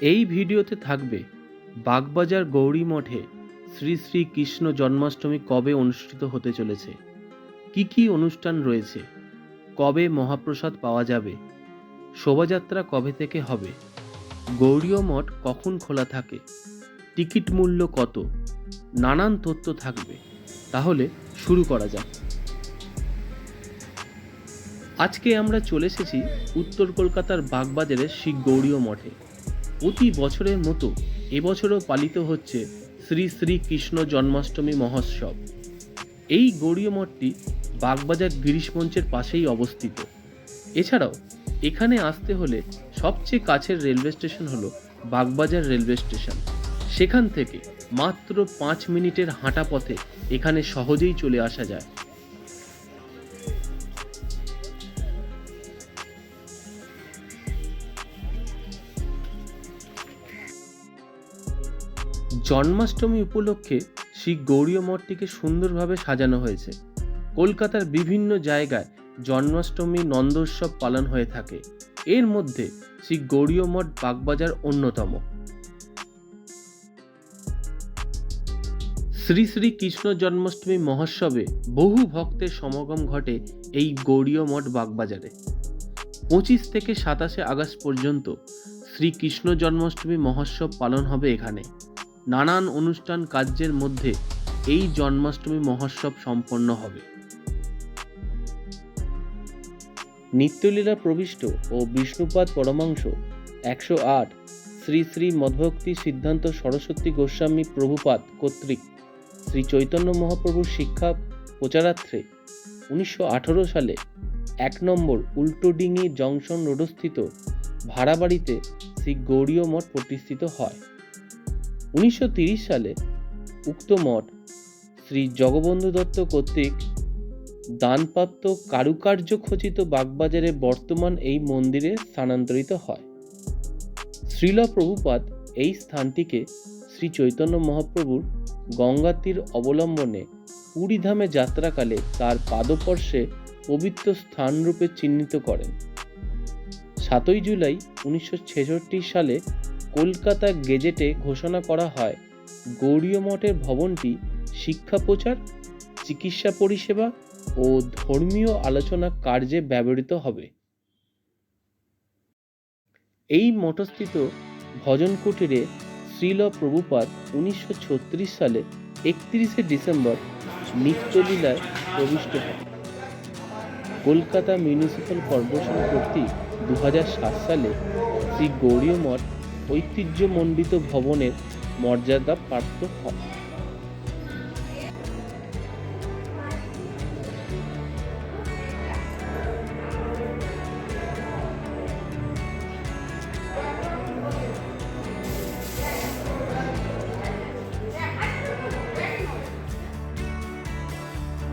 এই ভিডিওতে থাকবে বাগবাজার গৌরী মঠে শ্রী শ্রী কৃষ্ণ জন্মাষ্টমী কবে অনুষ্ঠিত হতে চলেছে? কি কি অনুষ্ঠান রয়েছে? কবে মহাপ্রসাদ পাওয়া যাবে? শোভাযাত্রা কবে থেকে হবে? গৌরীয় মঠ কখন খোলা থাকে? টিকিট মূল্য কত? নানান তথ্য থাকবে। তাহলে শুরু করা যাক। আজকে আমরা চলে এসেছি উত্তর কলকাতার বাগবাজারের শ্রী গৌরীয় মঠে। প্রতি বছরের মতো এবছরও পালিত হচ্ছে শ্রী শ্রী কৃষ্ণ জন্মাষ্টমী মহোৎসব। এই গৌরীয় মঠটি বাগবাজার গিরিশ মঞ্চের পাশেই অবস্থিত। এছাড়াও এখানে আসতে হলে সবচেয়ে কাছের রেলওয়ে স্টেশন হলো বাগবাজার রেলওয়ে স্টেশন। সেখান থেকে মাত্র পাঁচ মিনিটের হাঁটা পথে এখানে সহজেই চলে আসা যায়। জন্মাষ্টমী উপলক্ষে শ্রী গৌরীয় মঠটিকে সুন্দরভাবে সাজানো হয়েছে। কলকাতার বিভিন্ন জায়গায় জন্মাষ্টমী নন্দোৎসব পালন হয়ে থাকে। এর মধ্যে শ্রী গৌরীয় মঠ বাগবাজার অন্যতম। শ্রী শ্রী কৃষ্ণ জন্মাষ্টমী মহোৎসবে বহু ভক্তের সমাগম ঘটে এই গৌরীয় মঠ বাগবাজারে। পঁচিশ থেকে সাতাশে আগস্ট পর্যন্ত শ্রীকৃষ্ণ জন্মাষ্টমী মহোৎসব পালন হবে এখানে। নানান অনুষ্ঠান কার্যের মধ্যে এই জন্মাষ্টমী মহোৎসব সম্পন্ন হবে। নিত্যলীলা প্রবিষ্ট ও বিষ্ণুপাদ পরমাংশ একশো আট শ্রী শ্রী মধ্ভক্তি সিদ্ধান্ত সরস্বতী গোস্বামী প্রভুপাদ কর্তৃক শ্রী চৈতন্য মহাপ্রভুর শিক্ষা প্রচারার্থে উনিশশো আঠারো সালে এক নম্বর উল্টোডিঙি জংশন রোডস্থিত ভাড়া বাড়িতে শ্রী গৌরীয় মঠ প্রতিষ্ঠিত হয়। উনিশশো সালে উক্ত মঠ শ্রী জগবন্ধু দত্ত কর্তৃক দানপ্রাপ্ত কারুকার্য খচিত বাগবাজারে বর্তমান এই মন্দিরে স্থানান্তরিত হয়। শ্রীল প্রভুপাদ এই স্থানটিকে শ্রী চৈতন্য মহাপ্রভুর গঙ্গা তীর অবলম্বনে পুরীধামে যাত্রাকালে তার পাদপর্শে পবিত্র স্থানরূপে চিহ্নিত করেন। সাতই জুলাই উনিশশো ছেষট্টি সালে কলকাতা গেজেটে ঘোষণা করা হয়, গৌরীয় মঠের ভবনটি শিক্ষা প্রচার, চিকিৎসা পরিষেবা ও ধর্মীয় আলোচনা কার্যে ব্যবহৃত হবে। এই মঠস্থিত ভজন কুটিরে শ্রীল প্রভুপাদ উনিশশো সালে একত্রিশে ডিসেম্বর নিত্যলীলায় প্রবিষ্ট হন। কলকাতা মিউনিসিপ্যাল কর্পোরেশন কর্তৃক দু হাজার সাত সালে শ্রী গৌরীয় মঠ ঐতিহ্যমণ্ডিত ভবনের মর্যাদা প্রাপ্ত হয়।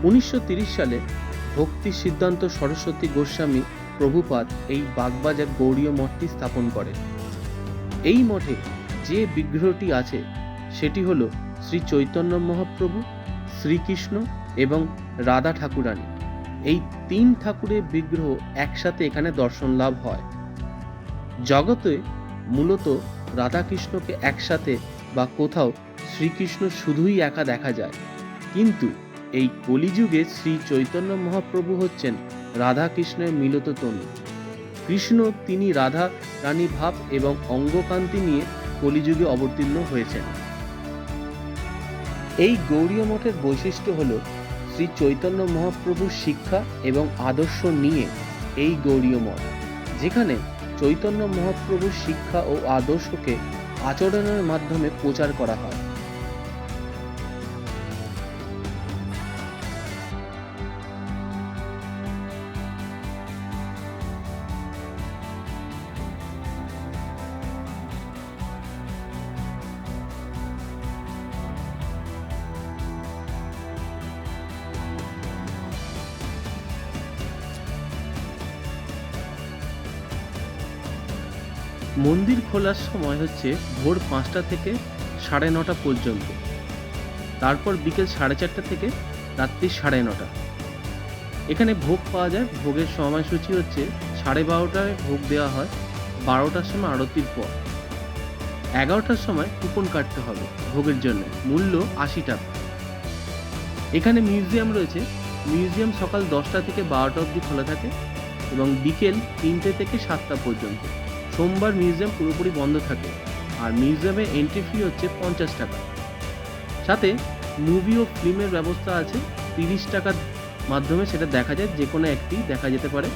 উনিশশো সালে ভক্তি সিদ্ধান্ত সরস্বতী গোস্বামী প্রভুপাদ এই বাগবাজার গৌরীয় মঠটি স্থাপন করেন। এই মঠে যে বিগ্রহটি আছে, সেটি হল শ্রী চৈতন্য মহাপ্রভু, শ্রীকৃষ্ণ এবং রাধা ঠাকুরানী। এই তিন ঠাকুরের বিগ্রহ একসাথে এখানে দর্শন লাভ হয়। জগতে মূলত রাধাকৃষ্ণকে একসাথে বা কোথাও শ্রীকৃষ্ণ শুধুই একা দেখা যায়। কিন্তু এই কলিযুগে শ্রী চৈতন্য মহাপ্রভু হচ্ছেন রাধা কৃষ্ণের মিলিত তনু কৃষ্ণ, তিনি রাধা, রানী ভাব এবং অঙ্গকান্তি নিয়ে কলিযুগে অবতীর্ণ হয়েছেন। এই গৌরীয় মঠের বৈশিষ্ট্য হল শ্রী চৈতন্য মহাপ্রভুর শিক্ষা এবং আদর্শ নিয়ে এই গৌরীয় মঠ, যেখানে চৈতন্য মহাপ্রভুর শিক্ষা ও আদর্শকে আচরণের মাধ্যমে প্রচার করা হয়। মন্দির খোলার সময় হচ্ছে ভোর পাঁচটা থেকে সাড়ে নটা পর্যন্ত। তারপর বিকেল সাড়ে চারটা থেকে রাত্রি সাড়ে নটা। এখানে ভোগ পাওয়া যায়। ভোগের সময়সূচি হচ্ছে সাড়ে বারোটায় ভোগ দেওয়া হয়। বারোটার সময় আরতির পর। এগারোটার সময় কুপন কাটতে হবে ভোগের জন্য। মূল্য আশি টাকা। এখানে মিউজিয়াম রয়েছে। মিউজিয়াম সকাল দশটা থেকে বারোটা অবধি খোলা থাকে এবং বিকেল তিনটে থেকে সাতটা পর্যন্ত। সোমবার মিউজিয়াম পুরোপুরি বন্ধ থাকে আর মিউজিয়ামে এন্ট্রি ফি হচ্ছে পঞ্চাশ টাকা। সাথে মুভি ও ফিল্মের ব্যবস্থা আছে তিরিশ টাকার মাধ্যমে সেটা দেখা যায় যে কোনো একটি দেখা যেতে পারে।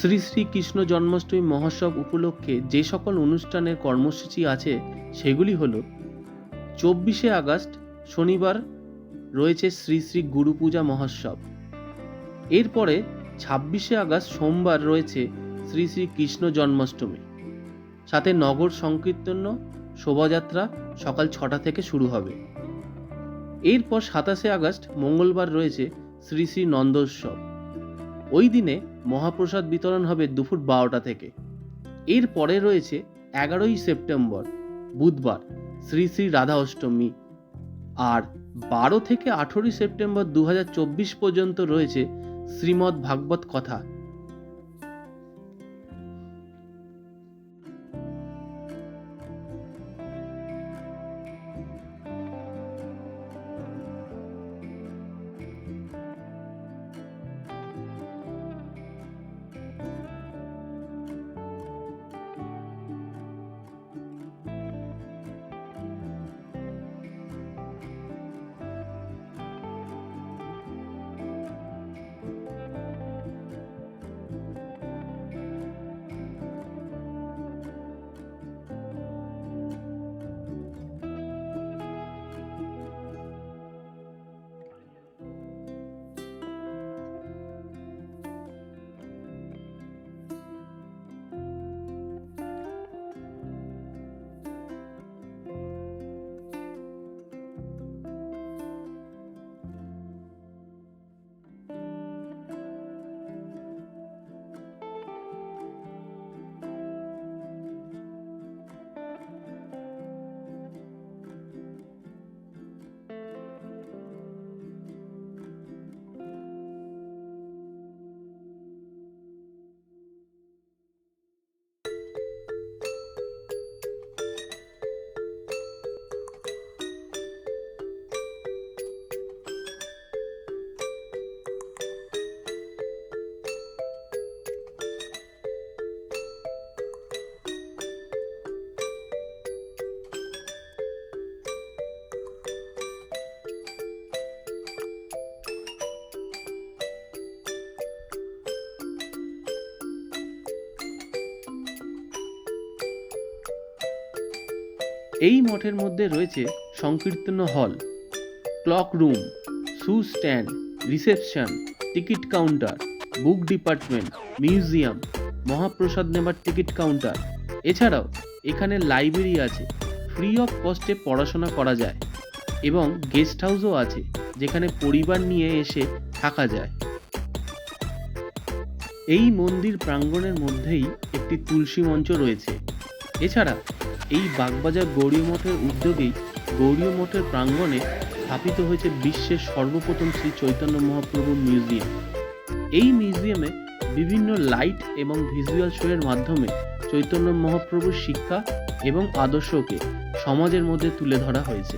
শ্রী শ্রী কৃষ্ণ জন্মাষ্টমী মহোৎসব উপলক্ষে যে সকল অনুষ্ঠানের কর্মসূচি আছে, সেগুলি হল, চব্বিশে আগস্ট, শনিবার রয়েছে শ্রী শ্রী গুরু পূজা মহোৎসব। এরপরে ছাব্বিশে আগস্ট, সোমবার রয়েছে শ্রী শ্রী কৃষ্ণ জন্মাষ্টমী। সাথে নগর সংকীর্তন্য, শোভাযাত্রা সকাল ছটা থেকে শুরু হবে। এরপর সাতাশে আগস্ট, মঙ্গলবার রয়েছে শ্রী শ্রী নন্দোৎসব। ওই দিনে মহাপ্রসাদ বিতরণ হবে দুপুর বারোটা থেকে। এর পরে রয়েছে এগারোই সেপ্টেম্বর, বুধবার, শ্রী শ্রী রাধা অষ্টমী। আর বারো থেকে আঠেরোই সেপ্টেম্বর দু হাজার চব্বিশ পর্যন্ত রয়েছে শ্রীমদ্ ভাগবত কথা। এই মঠের মধ্যে রয়েছে Sankirtan hall, clock room, shoe stand, reception, ticket counter, book department, museum, মহাপ্রসাদ নেবার টিকিট কাউন্টার। এছাড়াও এখানে লাইব্রেরি আছে, ফ্রি অফ কস্টে পড়াশোনা করা যায় এবং গেস্ট হাউসও আছে, যেখানে পরিবার নিয়ে এসে থাকা যায়। এই মন্দির প্রাঙ্গণের মধ্যেই একটি তুলসী মঞ্চ রয়েছে। এছাড়া এই বাগবাজার গৌরীয় মঠের উদ্যোগেই গৌরীয় মঠের প্রাঙ্গণে স্থাপিত হয়েছে বিশ্বের সর্বপ্রথম শ্রী চৈতন্য মহাপ্রভুর মিউজিয়াম। এই মিউজিয়ামে বিভিন্ন লাইট এবং ভিজুয়াল শোয়ের মাধ্যমে চৈতন্য মহাপ্রভুর শিক্ষা এবং আদর্শকে সমাজের মধ্যে তুলে ধরা হয়েছে।